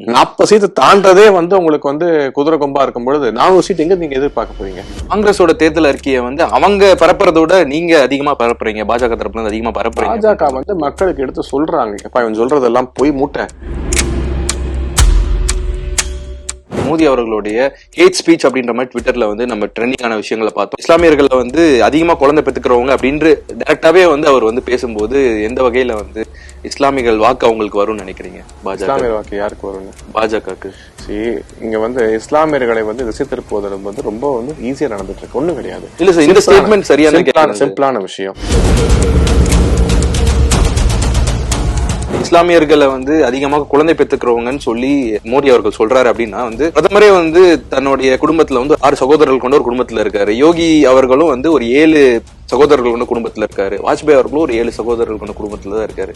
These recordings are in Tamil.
நாற்பது சீட்டு தாண்டதே வந்து உங்களுக்கு வந்து குதிரை கொம்பா இருக்கும் பொழுது நானூறு சீட் எங்க நீங்க எதிர்பார்க்க போறீங்க? காங்கிரஸோட தேர்தல் அறிக்கையை வந்து அவங்க பரப்புறத விட நீங்க அதிகமா பரப்புறீங்க. பாஜக தரப்புல இருந்து அதிகமா பரப்புறீங்க. பாஜக வந்து மக்களுக்கு எடுத்து சொல்றாங்க. எப்பா இவன் சொல்றதெல்லாம் போய் மூட்டை. மோடி அவர்களுடைய ஹேட் ஸ்பீச் அப்படின்ற மாதிரி ட்விட்டர்ல வந்து நம்ம ட்ரெண்டிங்கான விஷயங்களை பார்த்தோம். இஸ்லாமியர்கள் வந்து அதிகமா குழந்தை பெற்றுக்கிறவங்க அப்படின்னு டைரக்டாவே வந்து அவர் வந்து பேசும்போது எந்த வகையில வந்து இஸ்லாமியர்கள் வாக்கு அவங்களுக்கு வரும்னு நினைக்கிறீங்க? பாஜக வாக்கு யாருக்கு வருங்க பாஜகக்கு. சரி இங்க வந்து இஸ்லாமியர்களை வந்து திசை திருப்புவதில் வந்து ரொம்ப வந்து ஈஸியா நடந்துட்டு இருக்கு. ஒண்ணும் கிடையாது. இல்ல சார் இந்த ஸ்டேட்மெண்ட் சரியான சிம்பிளான விஷயம். இஸ்லாமியர்களை வந்து அதிகமாக குழந்தை பெற்றுக்கிறவங்கன்னு சொல்லி மோடி அவர்கள் சொல்றாரு அப்படின்னா வந்து பிரதமரே வந்து தன்னுடைய குடும்பத்துல வந்து ஆறு சகோதரர்கள் கொண்ட ஒரு குடும்பத்துல இருக்காரு. யோகி அவர்களும் வந்து ஒரு ஏழு சகோதரர்கள் கொண்ட குடும்பத்துல இருக்காரு. வாஜ்பாய் அவர்களும் ஒரு ஏழு சகோதரர்கள் கொண்ட குடும்பத்துல தான் இருக்காரு.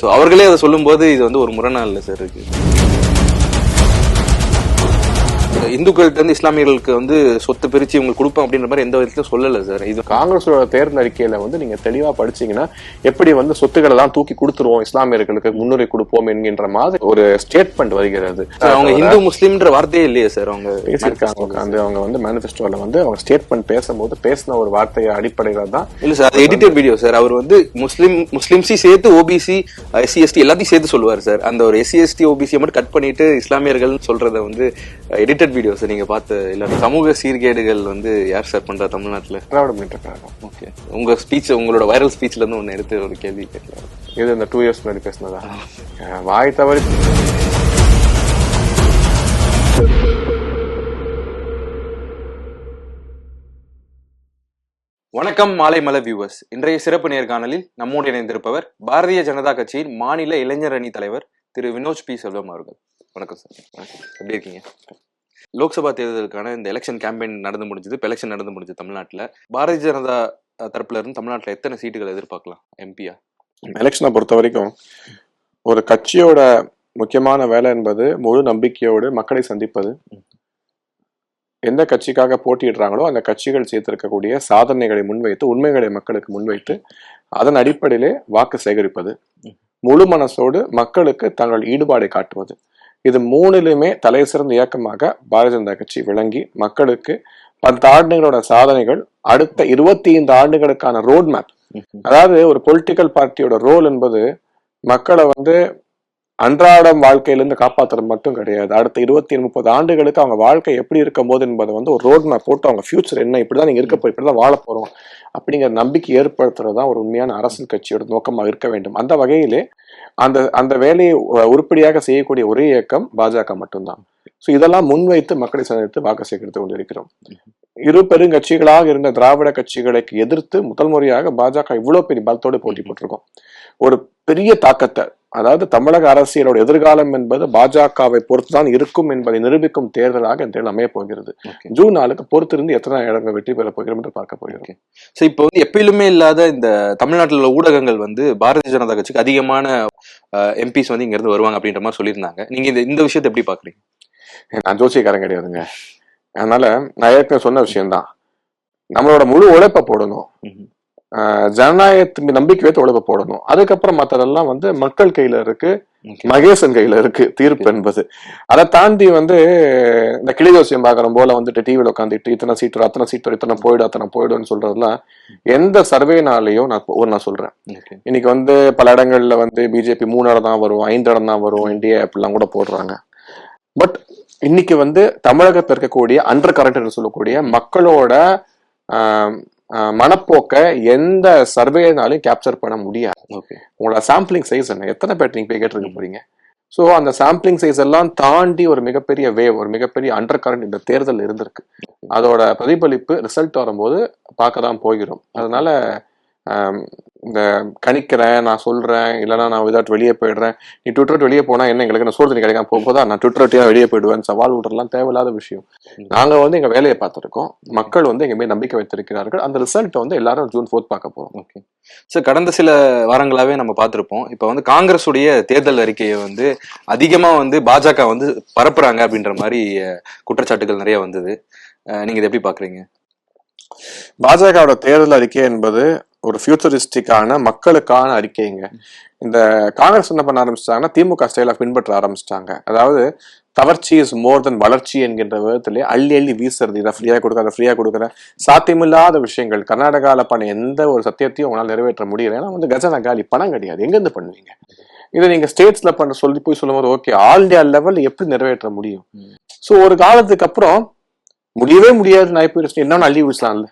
சோ அவர்களே அதை சொல்லும்போது இது வந்து ஒரு முரணா இல்லை சார் இருக்கு. இந்துக்கள்கிட்ட இருந்து இஸ்லாமியர்களுக்கு வந்து சொத்து பிரிச்சு இவங்களுக்கு கொடுப்போம் அப்படின்ற மாதிரி எந்த விதத்திலும் சொல்லல சார். இது காங்கிரஸோட தேர்தல் அறிக்கையில வந்து நீங்க தெளிவா படிச்சீங்கன்னா எப்படி வந்து சொத்துக்களை எல்லாம் தூக்கி கொடுத்துருவோம் இஸ்லாமியர்களுக்கு முன்னுரிமை கொடுப்போம் என்கின்ற மாதிரி ஒரு ஸ்டேட்மெண்ட் வருகிறது. அவங்க இந்து முஸ்லீம்ன்ற வார்த்தையே இல்லையே சார் அவங்க. பேசியிருக்காங்க உட்காந்து அவங்க வந்து மேனிஃபெஸ்டோல வந்து அவங்க ஸ்டேட்மெண்ட் பேசும்போது பேசின ஒரு வார்த்தையை அடிப்படையில தான் இல்ல சார் எடிட்டட் வீடியோ சார். அவர் வந்து முஸ்லிம் முஸ்லிம்ஸையும் சேர்த்து ஓபிசி எஸ்சி எஸ்டி எல்லாத்தையும் சேர்த்து சொல்லுவார் சார். அந்த ஒரு எஸ்சி எஸ்டி ஓபிசியை மட்டும் கட் பண்ணிட்டு இஸ்லாமியர்கள் சொல்றத வந்து எடிட்டட் வீடியோ சார் நீங்க பார்த்த இல்ல சமூக சீர்கேடுகள் வந்து யார் சார் பண்றா தமிழ்நாட்டுல? திராவிட முன்னேற்ற கழகம். ஓகே உங்க ஸ்பீச் உங்களோட வைரல் ஸ்பீச்ல இருந்து ஒன்னு எடுத்து ஒரு கேள்வி கேட்கலாம். இது இந்த டூ இயர்ஸ் முன்னாடி பேசினதா? வாய் தவறி வணக்கம் மாலை மலை வியூவர்ஸ் இன்றைய சிறப்பு நேர்காணலில் நம்மோடு இணைந்திருப்பவர் பாரதிய ஜனதா கட்சியின் மாநில இளைஞர் அணி தலைவர் திரு வினோஜ் பி. செல்வம் அவர்கள். வணக்கம் சார். எப்படி இருக்கீங்க? லோக்சபா தேர்தலுக்கான இந்த எலெக்ஷன் கேம்பெயின் நடந்து முடிஞ்சது இப்போ எலெக்ஷன் நடந்து முடிஞ்சது தமிழ்நாட்டில். பாரதிய ஜனதா தரப்புல இருந்து தமிழ்நாட்டில் எத்தனை சீட்டுகள் எதிர்பார்க்கலாம் எம்பியா எலெக்ஷனை பொறுத்த வரைக்கும் ஒரு கட்சியோட முக்கியமான வேலை என்பது முழு நம்பிக்கையோடு மக்களை சந்திப்பது. எந்த கட்சிக்காக போட்டியிடுறாங்களோ அந்த கட்சிகள் சேர்த்திருக்கக்கூடிய சாதனைகளை முன்வைத்து உண்மைகளை மக்களுக்கு முன்வைத்து அதன் அடிப்படையிலே வாக்கு சேகரிப்பது. முழு மனசோடு மக்களுக்கு தங்கள் ஈடுபாடை காட்டுவது. இது மூணிலுமே தலை சிறந்த இயக்கமாக பாரதிய ஜனதா கட்சி விளங்கி மக்களுக்கு பத்து ஆண்டுகளோட சாதனைகள் அடுத்த இருபத்தி ஐந்து ஆண்டுகளுக்கான ரோட் மேப் அதாவது ஒரு பொலிட்டிக்கல் பார்ட்டியோட ரோல் என்பது மக்களை வந்து அன்றாடம் வாழ்க்கையிலேருந்து காப்பாத்துறது மட்டும் கிடையாது. அடுத்த இருபத்தி முப்பது ஆண்டுகளுக்கு அவங்க வாழ்க்கை எப்படி இருக்கும் போது என்பதை வந்து ஒரு ரோட் மேப் போட்டு அவங்க ஃபியூச்சர் என்ன இப்படிதான் நீங்கள் இருக்க போய் இப்படிதான் வாழ போகிறோம் அப்படிங்கிற நம்பிக்கை ஏற்படுத்துறது தான் ஒரு உண்மையான அரசியல் கட்சியோட நோக்கமாக இருக்க வேண்டும். அந்த வகையிலே அந்த அந்த வேலையை உருப்படியாக செய்யக்கூடிய ஒரே இயக்கம் பாஜக மட்டும்தான். ஸோ இதெல்லாம் முன்வைத்து மக்களை சந்தித்து வாக்கு சேகரித்து கொண்டிருக்கிறோம். இரு பெருங்கட்சிகளாக இருந்த திராவிட கட்சிகளுக்கு எதிர்த்து முதல் முறையாக பாஜக இவ்வளோ பெரிய பலத்தோடு போட்டி போட்டிருக்கோம். ஒரு பெரிய தாக்கத்தை அதாவது தமிழக அரசியலோட எதிர்காலம் என்பது பாஜகவை பொறுத்துதான் இருக்கும் என்பதை நிரூபிக்கும் தேர்தலாக இந்த தேர்தல் அமையப் போகிறது. ஜூன் நாளுக்கு பொறுத்திருந்து எத்தனை இடங்கள் வெற்றி பெறப் போகிறோம் என்று பார்க்க போகிறோம். ஸோ இப்போ வந்து எப்பயிலுமே இல்லாத இந்த தமிழ்நாட்டில் உள்ள ஊடகங்கள் வந்து பாரதிய ஜனதா கட்சிக்கு அதிகமான எம்பிஸ் வந்து இங்க இருந்து வருவாங்க அப்படின்ற மாதிரி சொல்லியிருந்தாங்க. நீங்க இந்த இந்த விஷயத்தை எப்படி பாக்குறீங்க நான் ஜோசியக்காரன் கிடையாதுங்க. அதனால நான் ஏற்கனவே சொன்ன விஷயம்தான். நம்மளோட முழு உழைப்பை போடணும். ம்ஹும். ஆஹ் ஜனநாயகத்தின் மீது நம்பிக்கை வைத்து உழைப்பை போடணும் அதுக்கப்புறம் மத்ததெல்லாம் வந்து மக்கள் கையில இருக்கு. மகேசன் கையில இருக்கு தீர்ப்பு என்பது அதை தாண்டி வந்து இந்த கிளி ஜோசியம் பாக்குற போல வந்துட்டு டிவியில உட்காந்துட்டு இத்தனை சீட் வரும், அத்தனை சீட் வரும், இத்தனை போயிடும் அத்தனை போயிடும்னு சொல்றதுலாம் எந்த சர்வேனாலையும் நான் ஒரு நான் சொல்றேன். இன்னைக்கு வந்து பல இடங்கள்ல வந்து பிஜேபி மூணு இடம் தான் வரும் ஐந்து இடம் தான் வரும் என்டிஏ அப்படிலாம் கூட போடுறாங்க பட் இன்னைக்கு வந்து தமிழகத்தில் இருக்கக்கூடிய அண்டர் கரண்ட் என்று சொல்லக்கூடிய மக்களோட மனப்போக்கை எந்த சர்வேனாலையும் கேப்சர் பண்ண முடியாது. ஓகே உங்களோட சாம்பிளிங் சைஸ் என்ன? எத்தனை பேர் நீங்க போய் கேட்டிருக்க போறீங்க? ஸோ அந்த சாம்பிளிங் சைஸ் எல்லாம் தாண்டி ஒரு மிகப்பெரிய வேவ் ஒரு மிகப்பெரிய அண்டர் கரண்ட் இந்த தேர்தல் இருந்திருக்கு. அதோட பிரதிபலிப்பு ரிசல்ட் வரும்போது பார்க்க தான் போகிறோம். அதனால இந்த கணிக்கிறேன் நான் சொல்றேன் இல்லைன்னா நான் விதாட் வெளியே போயிடுறேன். நீ ட்விட்டர் விட்டு வெளியே போனா என்ன எங்களுக்கு நான் சோறு தண்ணி கிடைக்காம போகுதா நான் ட்விட்டர் விட்டு வெளியே போயிடுவேன் சவால் விடுறதுலாம் தேவையில்லாத விஷயம். நாங்க வந்து எங்க வேலையை பார்த்திருக்கோம். மக்கள் வந்து எங்க மேல் நம்பிக்கை வைத்திருக்கிறார்கள். அந்த ரிசல்ட் வந்து எல்லாரும் ஜூன் ஃபோர்த் பார்க்க போறோம். ஓகே. சார் கடந்த சில வாரங்களாவே நம்ம பார்த்திருப்போம். இப்போ வந்து காங்கிரஸுடைய தேர்தல் அறிக்கையை வந்து அதிகமா வந்து பாஜக வந்து பரப்புறாங்க அப்படின்ற மாதிரி குற்றச்சாட்டுகள் நிறைய வந்தது. அஹ், நீங்க இதை எப்படி பாக்குறீங்க பாஜகவோட தேர்தல் அறிக்கை என்பது ஒரு ஃபியூச்சரிஸ்டிக்கான மக்களுக்கான அறிக்கைங்க. இந்த காங்கிரஸ் என்ன பண்ண ஆரம்பிச்சிட்டாங்கன்னா திமுக ஸ்டைல பின்பற்ற ஆரம்பிச்சிட்டாங்க. அதாவது கவர்ச்சி இஸ் மோர் தென் வளர்ச்சி என்கின்ற விதத்திலே அள்ளி அள்ளி வீசுறது. இதை ஃப்ரீயா கொடுக்குற ஃப்ரீயா கொடுக்குற. சாத்தியமில்லாத விஷயங்கள். கர்நாடகாவில் பண்ண எந்த ஒரு சத்தியத்தையும் உங்களால் நிறைவேற்ற முடியல. ஏன்னா வந்து கஜனா காலி பணம் கிடையாது. எங்கேருந்து பண்ணுவீங்க? இதை நீங்க ஸ்டேட்ஸ்ல பண்ண சொல்லி போய் சொல்லும்போது ஓகே ஆல் இந்தியா லெவல் எப்படி நிறைவேற்ற முடியும்? ஸோ ஒரு காலத்துக்கு அப்புறம் முடியவே முடியாது நான் இப்போ என்னன்னு அள்ளி வீசலாம்ல.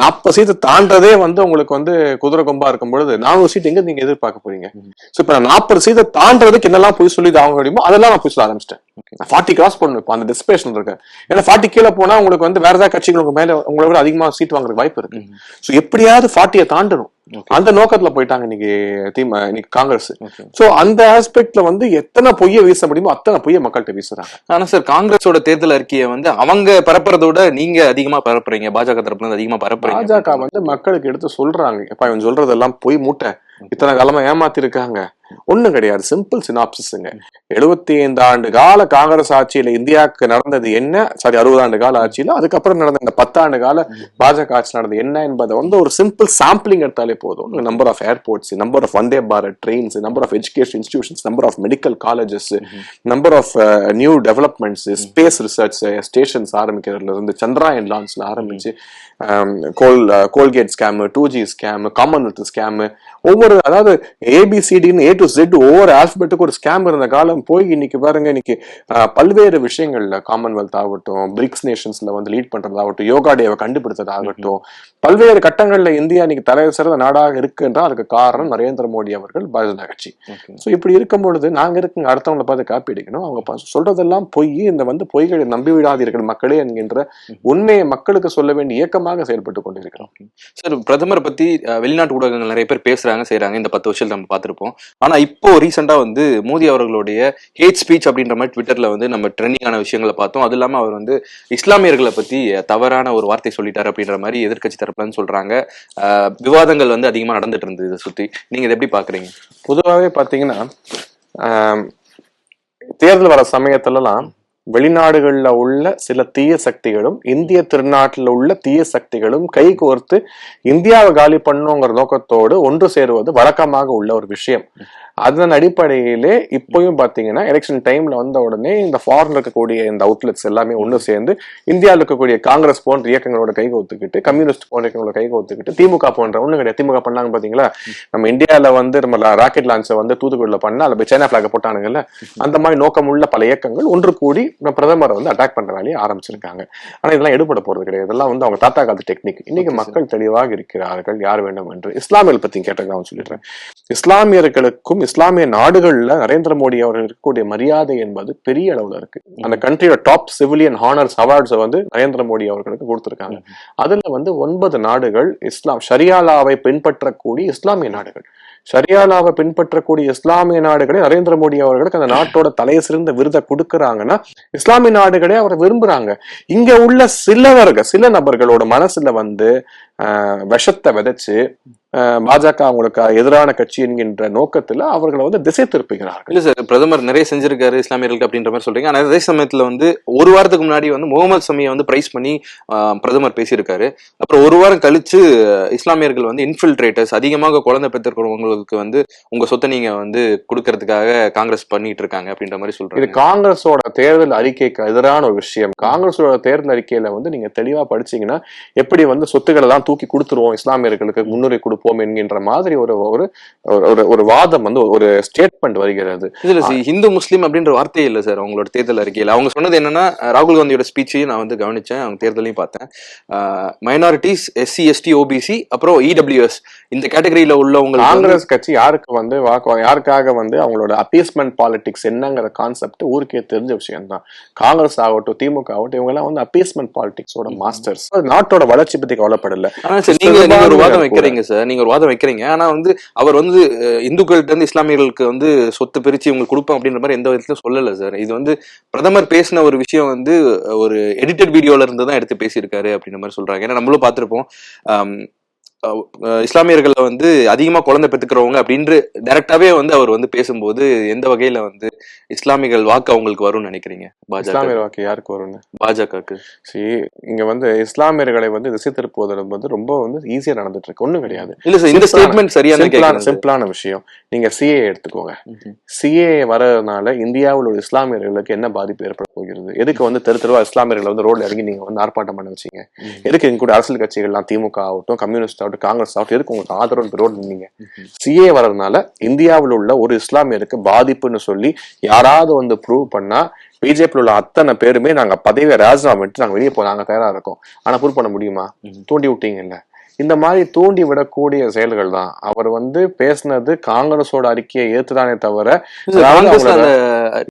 நாற்பது சீட்டு தாண்டதே வந்து உங்களுக்கு வந்து குதிரை கொம்பா இருக்கும் பொழுது நானூறு சீட் எங்க நீங்க எதிர்பார்க்க போறீங்க? சோ இப்ப நான் நாற்பது சீட்டை தாண்டதுக்கு என்னெல்லாம் போய் சொல்லி அவங்க முடியுமோ அதெல்லாம் நான் போய் சொல்ல ஆரம்பிச்சிட்டேன். ஃபார்ட்டி கிராஸ் பண்ணணும் இப்போ அந்த டிஸ்பேஷன் இருக்கு. ஏன்னா ஃபார்ட்டி கீழே போனா உங்களுக்கு வந்து வேற ஏதாவது கட்சிகள் உங்க மேல உங்களை விட அதிகமா சீட் வாங்குறதுக்கு வாய்ப்பு இருக்கு. சோ எப்படியாவது ஃபார்ட்டியை தாண்டணும். அந்த நோக்கத்துல போயிட்டாங்க இன்னைக்கு தீம இன்னைக்கு காங்கிரஸ். சோ அந்த ஆஸ்பெக்ட்ல வந்து எத்தனை பொய்யை வீச முடியுமோ அத்தனை பொய்யை மக்கள்கிட்ட வீசுறாங்க. ஆனா சார் காங்கிரஸோட தேர்தல் அறிக்கையை வந்து அவங்க பரப்புறதை விட நீங்க அதிகமா பரப்புறீங்க. பாஜக தரப்புல இருந்து அதிகமா பரப்புறீங்க. பாஜக வந்து மக்களுக்கு எடுத்து சொல்றாங்க. எப்ப இவன் சொல்றதெல்லாம் பொய் மூட்டை. இத்தனை காலமா ஏமாத்தி இருக்காங்க ஒண்ணும் கிடையாது. சிம்பிள் சினாப்சிஸ்ங்க எழுபத்தி ஐந்து ஆண்டு கால காங்கிரஸ் ஆட்சியில இந்தியாவுக்கு நடந்தது என்ன? சாரி அறுபது ஆண்டு கால ஆட்சியில அதுக்கப்புறம் நடந்த இந்த பத்தாண்டு கால பாஜக ஆட்சி நடந்தது என்ன என்பதை வந்து ஒரு சிம்பிள் சாம்பிளிங் எடுத்தாலே போதும். Number of airports number of Vande Bharat trains number of education institutions number of medical colleges number of new developments space research stations ஆரம்பிக்கிறதுல இருந்து சந்திராயன் லான்ச்ல ஆரம்பிச்சு coal Coalgate scam two G scam Commonwealth scam ஒவ்வொரு அதாவது ஏபிசிடின்னு ஏ டு ஜெட் ஒவ்வொரு ஆல்பபெட்டுக்கு ஒரு ஸ்கேம் இருந்த காலம் போய் இன்னைக்கு பாருங்க இன்னைக்கு பல்வேறு விஷயங்கள்ல காமன்வெல்த் ஆகட்டும் பிரிக்ஸ் நேஷன்ஸ்ல வந்து லீட் பண்றதாகட்டும் யோகா டேவை கண்டுபிடித்ததாகட்டும் பல்வேறு கட்டங்கள்ல இந்தியா இன்னைக்கு தலை சிறந்த நாடாக இருக்கு என்றால் அதுக்கு காரணம் நரேந்திர மோடி அவர்கள் பாஜக கட்சி சோ இப்படி இருக்கும் பொழுது நாங்க இருக்குங்க அடுத்தவங்களை பார்த்து காப்பி அடிக்கணும்? அவங்க சொல்றதெல்லாம் பொய் இந்த வந்து பொய்களை நம்பி விடாதீர்கள் மக்களே என்கின்ற உண்மையை மக்களுக்கு சொல்ல வேண்டிய இயக்கமாக செயல்பட்டு கொண்டிருக்கிறோம். சார் பிரதமரை பத்தி வெளிநாட்டு ஊடகங்கள் நிறைய பேர் பேசுறாங்க செய்யறாங்க இந்த பத்து வருஷத்துல நம்ம பார்த்திருப்போம். ஆனா இப்போ ரீசெண்டா வந்து மோடி அவர்களுடைய ஹேட் ஸ்பீச் அப்படின்ற மாதிரி ட்விட்டர்ல வந்து நம்ம ட்ரெண்டிங்கான விஷயங்களை பார்த்தோம். அது இல்லாம அவர் வந்து இஸ்லாமியர்களை பத்தி தவறான ஒரு வார்த்தை சொல்லிட்டார் அப்படின்ற மாதிரி எதிர்க்கட்சி தரப்புலன்னு சொல்றாங்க. விவாதங்கள் வந்து அதிகமா நடந்துட்டு இருந்தது இதை சுத்தி. நீங்க இதை எப்படி பாக்குறீங்க பொதுவாகவே பாத்தீங்கன்னா தேர்தல் வர சமயத்துலலாம் வெளிநாடுகள்ல உள்ள சில தீய சக்திகளும் இந்திய திருநாட்டில் உள்ள தீய சக்திகளும் கை கோர்த்து இந்தியாவை காலி பண்ணுங்கிற நோக்கத்தோடு ஒன்று சேருவது வழக்கமாக உள்ள ஒரு விஷயம். அதன் அடிப்படையிலே இப்பயும் பாத்தீங்கன்னா எலெக்ஷன் டைம்ல வந்த உடனே இந்த ஃபாரின் இருக்கக்கூடிய இந்த அவுட்லெட்ஸ் எல்லாமே ஒன்று சேர்ந்து இந்தியாவில் இருக்கக்கூடிய காங்கிரஸ் போன்ற இயக்கங்களோட கை கோத்துக்கிட்டு கம்யூனிஸ்ட் போன்ற இயக்கங்களோட கை கோத்துக்கிட்டு திமுக போன்ற ஒண்ணு கிடையாது. திமுக பண்ணாங்க பாத்தீங்களா நம்ம இந்தியால வந்து நம்ம ராக்கெட் லான்ச்சை வந்து தூத்துக்குடியில பண்ணா அதுல சைனா பிளாக் போட்டானுங்கல்ல அந்த மாதிரி நோக்கம் உள்ள பல இயக்கங்கள் ஒன்று கூடி நம்ம பிரதமரை வந்து அட்டாக் பண்ற வேலையை ஆரம்பிச்சிருக்காங்க. ஆனா இதெல்லாம் எடுபட போறது கிடையாது. இதெல்லாம் வந்து அவங்க தாத்தா காலத்து டெக்னிக் இன்னைக்கு மக்கள் தெளிவாக இருக்கிறார்கள் யார் வேண்டும் என்று இஸ்லாமியர்கள் பத்தி கேட்டதான் சொல்லிடுறேன். இஸ்லாமியர்களுக்கும் இஸ்லாமிய நாடுகள்ல நரேந்திர மோடி அவர்கள் இருக்கக்கூடிய மரியாதை என்பது பெரிய அளவுல இருக்கு. அந்த கண்ட்ரியோட டாப் சிவிலியன் ஹானர்ஸ் அவார்ட்ஸை வந்து நரேந்திர மோடி அவர்களுக்கு கொடுத்திருக்காங்க. அதுல வந்து ஒன்பது நாடுகள் இஸ்லாம் ஷரியாலாவை பின்பற்றக்கூடிய இஸ்லாமிய நாடுகள். ஷரியாலாவை பின்பற்றக்கூடிய இஸ்லாமிய நாடுகளே நரேந்திர மோடி அவர்களுக்கு அந்த நாட்டோட தலை சிறந்த விருதை கொடுக்கறாங்கன்னா இஸ்லாமிய நாடுகளே அவரை விரும்புறாங்க. இங்க உள்ள சிலவர்கள் சில நபர்களோட மனசுல வந்து விஷத்தை விதைச்சு பாஜக அவங்களுக்கு எதிரான கட்சி என்கின்ற நோக்கத்துல அவர்களை வந்து திசை திருப்புகிறார்கள். இல்ல சார் பிரதமர் நிறைய செஞ்சிருக்காரு இஸ்லாமியர்களுக்கு அப்படின்ற மாதிரி சொல்றீங்க. ஆனா அதே சமயத்துல வந்து ஒரு வாரத்துக்கு முன்னாடி வந்து முகமது சமியை வந்து பிரைஸ் பண்ணி பிரதமர் பேசியிருக்காரு. அப்புறம் ஒரு வாரம் கழிச்சு இஸ்லாமியர்கள் வந்து இன்ஃபில்ட்ரேட்டர்ஸ் அதிகமாக குழந்தை பெற்றிருக்கிறவங்களுக்கு வந்து உங்க சொத்தை நீங்க வந்து கொடுக்கறதுக்காக காங்கிரஸ் பண்ணிட்டு இருக்காங்க அப்படின்ற மாதிரி இது சொல்றாங்க காங்கிரஸோட தேர்தல் அறிக்கைக்கு எதிரான ஒரு விஷயம். காங்கிரஸோட தேர்தல் அறிக்கையில வந்து நீங்க தெளிவா படிச்சீங்கன்னா எப்படி வந்து சொத்துக்களை எல்லாம் தூக்கி கொடுத்துருவோம் இஸ்லாமியர்களுக்கு முன்னுரிமை கொடுப்போம் என்கின்ற மாதிரி ஒரு ஒரு ஒரு- வாதம் வந்து ஒரு ஸ்டேட்மெண்ட் வருகிறது. இதுல சி ஹிந்து முஸ்லீம் அப்படின்ற வார்த்தையே இல்ல சார் அவங்களோட தேர்தல் அறிக்கையில. அவங்க சொன்னது என்னன்னா ராகுல் காந்தியோட ஸ்பீச்சையும் நான் வந்து கவனிச்சேன் அவங்க தேர்தலையும் பார்த்தேன். மைனாரிட்டிஸ் எஸ்சி எஸ்டி ஓபிசி அப்புறம் இடபிள்யூஎஸ் இந்த கேட்டகரியில உள்ளவங்க காங்கிரஸ் கட்சி யாருக்கு வந்து வாக்கு யாருக்காக வந்து அவங்களோட அப்பீஸ்மெண்ட் பாலிடிக்ஸ் என்னங்கிற கான்செப்ட் ஊருக்கே தெரிஞ்ச விஷயம் தான் காங்கிரஸ் ஆகட்டும் திமுக ஆகட்டும் இவங்க எல்லாம் வந்து அப்பீஸ்மெண்ட் பாலிடிக்ஸோட மாஸ்டர்ஸ் நாட்டோட வளர்ச்சி பத்தி கவலைப்படல. ஆனா சார் நீங்க நீங்க ஒரு வாதம் வைக்கிறீங்க சார் நீங்க ஒரு வாதம் வைக்கிறீங்க. ஆனா வந்து அவர் வந்து இந்துக்கள்கிட்ட இருந்து இஸ்லாமியர்களுக்கு வந்து சொத்து பிரிச்சு இவங்களுக்கு கொடுப்போம் அப்படின்ற மாதிரி எந்த விதத்திலும் சொல்லல சார் இது வந்து பிரதமர் பேசின ஒரு விஷயம் வந்து ஒரு எடிட்டட் வீடியோல இருந்து தான் எடுத்து பேசியிருக்காரு அப்படின்ற மாதிரி சொல்றாங்க. ஏன்னா நம்மளும் பார்த்திருப்போம். இஸ்லாமியர்கள்ல வந்து அதிகமா குழந்தை பெத்துக்கிறவங்க அப்படின்று டைரக்டாவே வந்து அவர் வந்து பேசும்போது எந்த வகையில வந்து இஸ்லாமியர்கள் வாக்கு அவங்களுக்கு வரும்னு நினைக்கிறீங்க? இஸ்லாமியர் வாக்கு யாருக்கு வரும்னு? பாஜகக்கு. சரி இங்க வந்து இஸ்லாமியர்களை வந்து திசை திருப்புவதில் வந்து ரொம்ப வந்து ஈஸியா நடந்துட்டு இருக்கு. ஒண்ணும் கிடையாது. இல்ல சார் இந்த ஸ்டேட்மெண்ட் சரியான சிம்பிளான விஷயம். நீங்க சிஏ எடுத்துக்கோங்க. சிஏ வரதுனால இந்தியாவில் உள்ள இஸ்லாமியர்களுக்கு என்ன பாதிப்பு ஏற்பட போகிறது? எதுக்கு வந்து தெரு தெருவா இஸ்லாமியர்களை வந்து ரோட்ல இறங்கி நீங்க வந்து ஆர்ப்பாட்டம் பண்ண வச்சீங்க? எதுக்கு இங்க கூட அரசியல் கட்சிகள்லாம் திமுக ஆகட்டும் கம்யூனிஸ்ட் ஆகட்டும் காங்கிரஸ் ஆகட்டும் எதுக்கு உங்களுக்கு ஆதரவு ரோட் நின்னீங்க? சிஏ வரதுனால இந்தியாவில் உள்ள ஒரு இஸ்லாமியருக்கு பாதிப்புன்னு சொல்லி யாராவது வந்து ப்ரூவ் பண்ணா பிஜேபியில் உள்ள அத்தனை பேருமே நாங்க பதவியை ராஜினாமா பண்ணிட்டு நாங்க வெளியே போக நாங்க தயாரா இருக்கோம். ஆனா ப்ரூவ் பண்ண முடியுமா? தூண்டி விட்டீங்கல்ல. இந்த மாதிரி தூண்டி விடக்கூடிய செயல்கள் தான் அவர் வந்து பேசினது காங்கிரஸோட அறிக்கையை ஏத்துதானே தவிர அந்த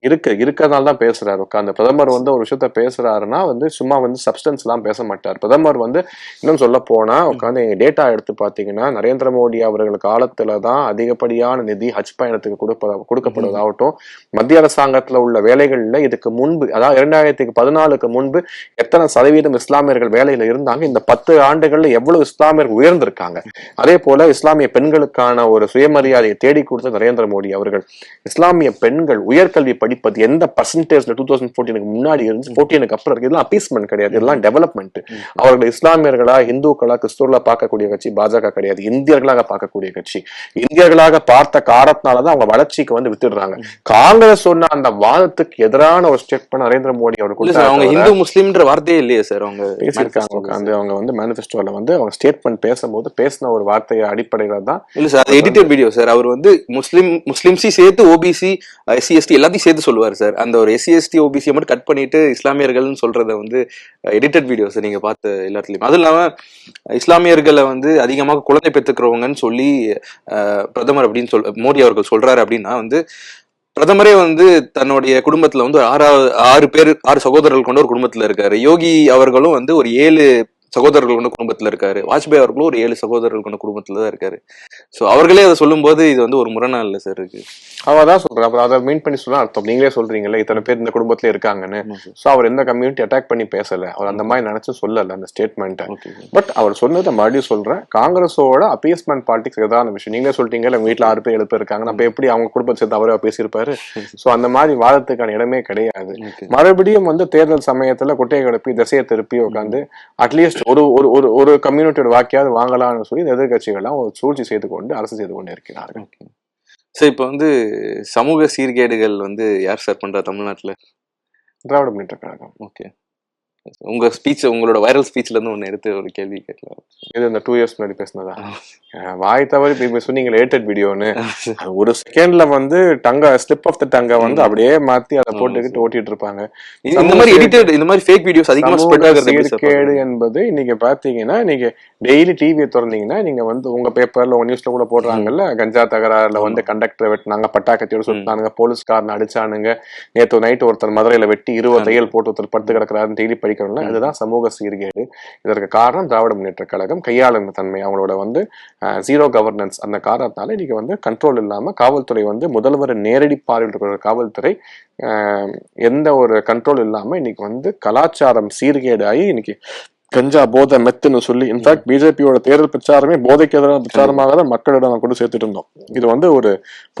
இருக்கு இருக்கிறதுனால தான் பேசுறாரு. உட்காந்து பிரதமர் வந்து ஒரு விஷயத்த பேசுறாருன்னா வந்து சும்மா வந்து சப்ஸ்டன்ஸ் எல்லாம் பேச மாட்டார். பிரதமர் வந்து இன்னும் சொல்ல போனா உட்காந்து எங்க டேட்டா எடுத்து பாத்தீங்கன்னா நரேந்திர மோடி அவர்கள் காலத்துல தான் அதிகப்படியான நிதி ஹஜ் பயணத்துக்கு கொடுப்ப கொடுக்கப்படுவதாகட்டும். மத்திய அரசாங்கத்துல உள்ள வேலைகள்ல இதுக்கு முன்பு அதாவது இரண்டாயிரத்துக்கு பதினாலுக்கு முன்பு எத்தனை சதவீதம் இஸ்லாமியர்கள் வேலையில இருந்தாங்க? இந்த பத்து ஆண்டுகள்ல எவ்வளவு இஸ்லாமியர்கள் உயர்ந்திருக்காங்க. அதே போல இஸ்லாமிய பெண்களுக்கான ஒரு சுயமரியாதையை தேடி கொடுத்த நரேந்திர மோடி அவர்கள் இஸ்லாமிய பெண்கள் உயர்கல்வி படிப்பது எந்த பர்சன்டேஜ்ல டூ தௌசண்ட் ஃபோர்டீனுக்கு முன்னாடி இருந்து ஃபோர்டீனுக்கு அப்புறம் இருக்கு. இதெல்லாம் அப்பீஸ்மெண்ட் கிடையாது. இதெல்லாம் டெவலப்மெண்ட் அவர்கள் இஸ்லாமியர்களா இந்துக்களா கிறிஸ்துவர்களா பார்க்கக்கூடிய கட்சி பாஜக கிடையாது. இந்தியர்களாக பார்க்கக்கூடிய கட்சி. இந்தியர்களாக பார்த்த காரணத்தினாலதான் அவங்க வளர்ச்சிக்கு வந்து வித்துடுறாங்க. காங்கிரஸ் சொன்ன அந்த வாதத்துக்கு எதிரான ஒரு ஸ்டேட்மெண்ட் நரேந்திர மோடி அவர் இல்ல சார் அவங்க இந்து முஸ்லிம்ன்ற வார்த்தையே இல்லையே சார். அவங்க பேசியிருக்காங்க. உட்காந்து அவங்க வந்து மேனிஃபெஸ்டோல வந்து அவங்க ஸ்டேட்மெண்ட் பேசும்போது பேசின ஒரு வார்த்தையை அடிப்படையில தான் இல்ல சார் எடிட்டட் வீடியோ சார் அவர் வந்து முஸ்லிம் முஸ்லிம்ஸையும் சேர்த்து ஓபிசி எஸ்சி எஸ்டி எல்லாத்தையும் சேர்த்து சொல்லுவார் சார் அந்த ஒரு எஸ்சி எஸ்டி ஓபிசியை மட்டும் கட் பண்ணிட்டு இஸ்லாமியர்கள்னு சொல்றத வந்து எடிட்டட் வீடியோ சார் நீங்க பார்த்த எல்லாத்துலயும். அதுவும் இல்லாம இஸ்லாமியர்களை வந்து அதிகமாக குழந்தை பெற்றுக்கிறவங்கன்னு சொல்லி பிரதமர் அப்படின்னு சொல் மோடி அவர்கள் சொல்றாரு அப்படின்னா வந்து பிரதமரே வந்து தன்னுடைய குடும்பத்துல வந்து ஆறாவது ஆறு பேர் ஆறு சகோதரர்கள் கொண்ட ஒரு குடும்பத்துல இருக்காரு. யோகி அவர்களும் வந்து ஒரு ஏழு சகோதரர்கள் கொண்ட குடும்பத்துல இருக்காரு. வாஜ்பாய் அவர்களும் ஒரு ஏழு சகோதரர்கள் கொண்ட குடும்பத்துல தான் இருக்காரு. சோ அவர்களே அதை சொல்லும்போது இது வந்து ஒரு முரணா இல்ல சார் இருக்கு. அவ தான் சொல்றா அப்புறம் அதை மீன் பண்ணி சொல்ல அர்த்தம். நீங்களே சொல்றீங்கல்ல இத்தனை பேர் இந்த குடும்பத்துல இருக்காங்கன்னு. சோ அவர் எந்த கம்யூனிட்டி அட்டாக் பண்ணி பேசல. அவர் அந்த மாதிரி நினைச்சு சொல்லல அந்த ஸ்டேட்மெண்ட்டை பட் அவர் சொன்னதை மறுபடியும் சொல்றேன். காங்கிரஸோட அப்பீஸ்மெண்ட் பாலிடிக்ஸ் எதான விஷயம். நீங்களே சொல்லிட்டீங்கல்ல உங்க வீட்டுல ஆறு பேர் ஏழு பேர் இருக்காங்க. அப்ப எப்படி அவங்க குடும்பத்தை சேர்த்து அவரே பேசியிருப்பாரு? சோ அந்த மாதிரி வாதத்துக்கான இடமே கிடையாது. மறுபடியும் வந்து தேர்தல் சமயத்துல குட்டையை கிளப்பி திசையை திருப்பி உட்காந்து அட்லீஸ்ட் ஒரு ஒரு ஒரு ஒரு கம்யூனிட்டியோட வாக்கியாவது வாங்கலாம்னு சொல்லி எதிர்கட்சிகள்லாம் ஒரு சூழ்ச்சி செய்து கொண்டு அரசு செய்து கொண்டு இருக்கிறார்கள் சார் இப்போ வந்து சமூக சீர்கேடுகள் வந்து யார் சார் பண்றா தமிழ்நாட்டுல? திராவிட முன்னேற்ற கழகம். ஓகே. உங்க ஸ்பீச் உங்களோட வைரல் ஸ்பீச்ல இருந்து ஒன்னு எடுத்து ஒரு கேள்வி கேட்கலாம். இது இந்த டூ இயர்ஸ் முன்னாடி பேசினதா? வாய் தவறி இப்ப சொன்னீங்க லேட்டட் வீடியோன்னு ஒரு செகண்ட்ல வந்து டங்க ஸ்லிப் ஆஃப் த டங்க வந்து அப்படியே மாத்தி அதை போட்டுக்கிட்டு ஓட்டிட்டு இருப்பாங்க. இந்த மாதிரி எடிட்டட் இந்த மாதிரி ஃபேக் வீடியோஸ் அதிகமா சமூக ஸ்ப்ரெட் ஆகுறது பாக்குறீங்க? என்பது நீங்க பாத்தீங்கன்னா நீங்க டெய்லி டிவியை திறந்தீங்கன்னா நீங்க வந்து உங்க பேப்பர்ல உங்க நியூஸ்ல கூட போடுறாங்கல்ல கஞ்சா தகராறுல வந்து கண்டக்டரை வெட்டினாங்க பட்டாக்கத்தியோட சுத்தானுங்க போலீஸ்காரன் அடிச்சானுங்க. நேத்து நைட் ஒருத்தர் மதுரையில வெட்டி இருபது தையல் போட்டு ஒருத்தர் படுத்து கிடக்குறாருன்னு டெய்லி படிக்கிறோம்ல இதுதான் சமூக சீர்கேடு. இதற்கு காரணம் திராவிட முன்னேற்ற கழகம். கையாளும் தன்மை. அவங்களோட வந்து ஜீரோ கவர்னன்ஸ் அந்த காரணத்தினால இன்னைக்கு வந்து கண்ட்ரோல் இல்லாம காவல்துறை வந்து முதல்வர் நேரடி பார்வையில் இருக்கிற காவல்துறை எந்த ஒரு கண்ட்ரோல் இல்லாம இன்னைக்கு வந்து கலாச்சாரம் சீர்கேடு ஆகி இன்னைக்கு கஞ்சா போதை மெத்துன்னு சொல்லி இன்ஃபேக்ட் பிஜேபியோட தேர்தல் பிரச்சாரமே போதைக்கு எதிரான பிரச்சாரமாக தான் மக்களிடம் கொண்டு சேர்த்துட்டு இருந்தோம். இது வந்து ஒரு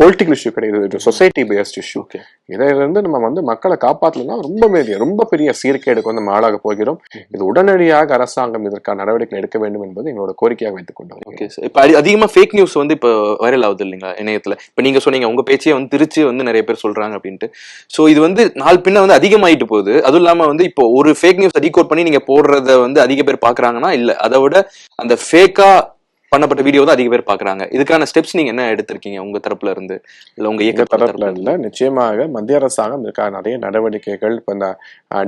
பொலிட்டிக்கல் இஷ்யூ கிடையாது. இது சொசைட்டி பேஸ்ட் இஷ்யூ இதிலிருந்து நம்ம வந்து மக்களை காப்பாற்றலன்னா ரொம்ப பெரிய ரொம்ப பெரிய சீர்கேடுக்கு வந்து நம்ம ஆளாக போகிறோம். இது உடனடியாக அரசாங்கம் இதற்கான நடவடிக்கை எடுக்க வேண்டும் என்பது எங்களோட கோரிக்கையாக வைத்துக் கொண்டோம் ஓகே சார் இப்போ அதிகமாக ஃபேக் நியூஸ் வந்து இப்போ வைரல் ஆகுது இல்லைங்களா இணையத்தில்? இப்போ நீங்கள் சொன்னீங்க உங்கள் பேச்சையே வந்து திருச்சி வந்து நிறைய பேர் சொல்கிறாங்க அப்படின்ட்டு. ஸோ இது வந்து நாள் பின்ன வந்து அதிகமாயிட்டு போகுது. அதுவும் இல்லாமல் வந்து இப்போ ஒரு ஃபேக் நியூஸ் ரீகோட் பண்ணி நீங்கள் போடுறத வந்து அதிக பேர் பார்க்குறாங்கன்னா இல்லை. அதை விட அந்த ஃபேக்காக பண்ணப்பட்ட வீடியோ தான் அதிக பேர் பாக்குறாங்க. இதுக்கான ஸ்டெப்ஸ் நீங்க என்ன எடுத்திருக்கீங்க? உங்க தரப்புல இருந்து? இல்ல உங்க இயக்க தரப்புல இல்ல. நிச்சயமாக மத்திய அரசாங்கம் இதுக்காக நிறைய நடவடிக்கைகள் இப்ப இந்த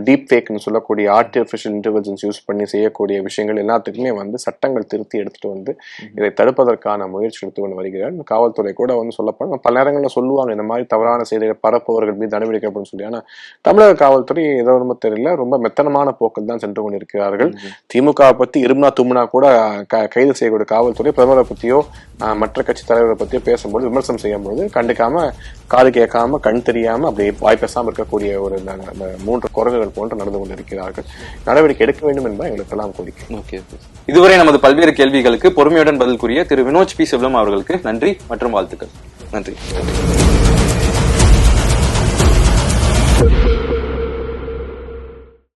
டீப் ஃபேக்னு சொல்லக்கூடிய ஆர்டிபிஷியல் இன்டெலிஜென்ஸ் யூஸ் பண்ணி செய்யக்கூடிய விஷயங்கள் எல்லாத்துக்குமே வந்து சட்டங்கள் திருத்தி எடுத்துட்டு வந்து இதை தடுப்பதற்கான முயற்சி எடுத்து கொண்டு வருகிறார். காவல்துறை கூட வந்து சொல்லப்படும் பல நேரங்களில் சொல்லுவாங்க இந்த மாதிரி தவறான செய்திகளை பரப்புவர்கள் மீது நடவடிக்கை அப்படின்னு சொல்லி. ஆனா தமிழக காவல்துறை ஏதோ ரொம்ப தெரியல ரொம்ப மெத்தனமான போக்கில் தான் சென்று கொண்டிருக்கிறார்கள். திமுக பத்தி இருமுனா தும்னா கூட கைது செய்யக்கூடிய காவல்துறை பொறுத்தவரை பிரதமரை பத்தியோ மற்ற கட்சி தலைவரை பத்தியோ பேசும்போது விமர்சனம் செய்யும்போது கண்டுக்காம காது கேட்காம கண் தெரியாம அப்படி வாய் பேசாமல் இருக்கக்கூடிய ஒரு மூன்று குரங்குகள் போன்று நடந்து கொண்டிருக்கிறார்கள். நடவடிக்கை எடுக்க வேண்டும் என்பது எங்களுக்கெல்லாம் கோரிக்கை. ஓகே இதுவரை நமது பல்வேறு கேள்விகளுக்கு பொறுமையுடன் பதில் கூறிய திரு வினோஜ் பி. செல்வம் அவர்களுக்கு நன்றி மற்றும் வாழ்த்துக்கள். நன்றி.